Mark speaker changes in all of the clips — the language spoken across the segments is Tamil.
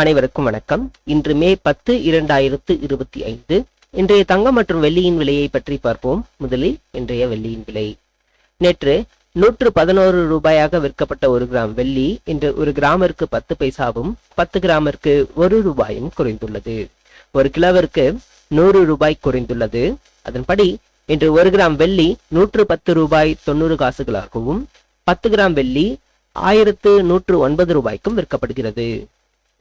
Speaker 1: அனைவருக்கும் வணக்கம். இன்று மே பத்து இரண்டாயிரத்து இருபத்தி ஐந்து. இன்றைய தங்கம் மற்றும் வெள்ளியின் விலையை பற்றி பார்ப்போம். முதலில் இன்றைய வெள்ளியின் விலை. நேற்று நூற்று பதினோரு ரூபாயாக விற்கப்பட்ட ஒரு கிராம் வெள்ளி இன்று ஒரு கிராமிற்கு பத்து பைசாவும் பத்து கிராமிற்கு ஒரு ரூபாயும் குறைந்துள்ளது. ஒரு கிலோவிற்கு நூறு ரூபாய் குறைந்துள்ளது. அதன்படி இன்று ஒரு கிராம் வெள்ளி நூற்று பத்து ரூபாய் தொண்ணூறு காசுகளாகவும் பத்து கிராம் வெள்ளி ஆயிரத்து நூற்று ஒன்பது ரூபாய்க்கும் விற்கப்படுகிறது.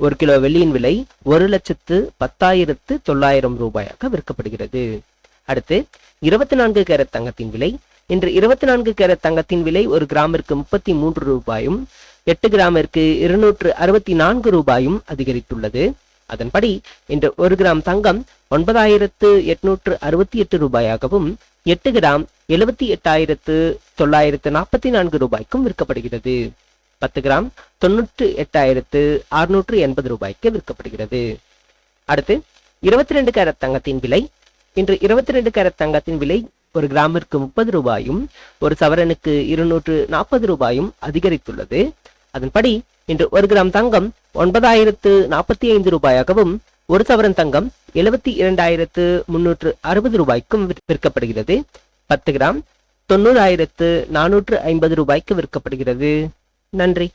Speaker 1: ஒரு கிலோ வெள்ளியின் விலை ஒரு லட்சத்து பத்தாயிரத்து தொள்ளாயிரம் ரூபாயாக விற்கப்படுகிறது. அடுத்து இருபத்தி நான்கு கேரட் தங்கத்தின் விலை. இன்று இருபத்தி நான்கு கேரட் தங்கத்தின் விலை ஒரு கிராமிற்கு முப்பத்தி மூன்று ரூபாயும் எட்டு கிராமிற்கு இருநூற்று அறுபத்தி நான்கு ரூபாயும் அதிகரித்துள்ளது. அதன்படி இன்று ஒரு கிராம் தங்கம் ஒன்பதாயிரத்து எட்நூற்று அறுபத்தி எட்டு ரூபாயாகவும் எட்டு கிராம் எழுபத்தி எட்டாயிரத்து தொள்ளாயிரத்து நாற்பத்தி நான்கு ரூபாய்க்கும் விற்கப்படுகிறது. பத்து கிராம் தொண்ணூற்று எட்டாயிரத்து அறுநூற்று எண்பது ரூபாய்க்கு விற்கப்படுகிறது. அடுத்து இருபத்தி ரெண்டு கேரட் தங்கத்தின் விலை. இன்று இருபத்தி ரெண்டு கேரட் தங்கத்தின் விலை ஒரு கிராமிற்கு முப்பது ரூபாயும் ஒரு சவரனுக்கு இருநூற்று நாற்பது ரூபாயும் அதிகரித்துள்ளது. அதன்படி இன்று ஒரு கிராம் தங்கம் ஒன்பதாயிரத்து நாற்பத்தி ஐந்து ரூபாயாகவும் ஒரு சவரன் தங்கம் எழுபத்தி இரண்டாயிரத்து முன்னூற்று அறுபது ரூபாய்க்கும் விற்- விற்கப்படுகிறது. பத்து கிராம் தொண்ணூறாயிரத்து நானூற்று ஐம்பது ரூபாய்க்கு விற்கப்படுகிறது. நன்றி.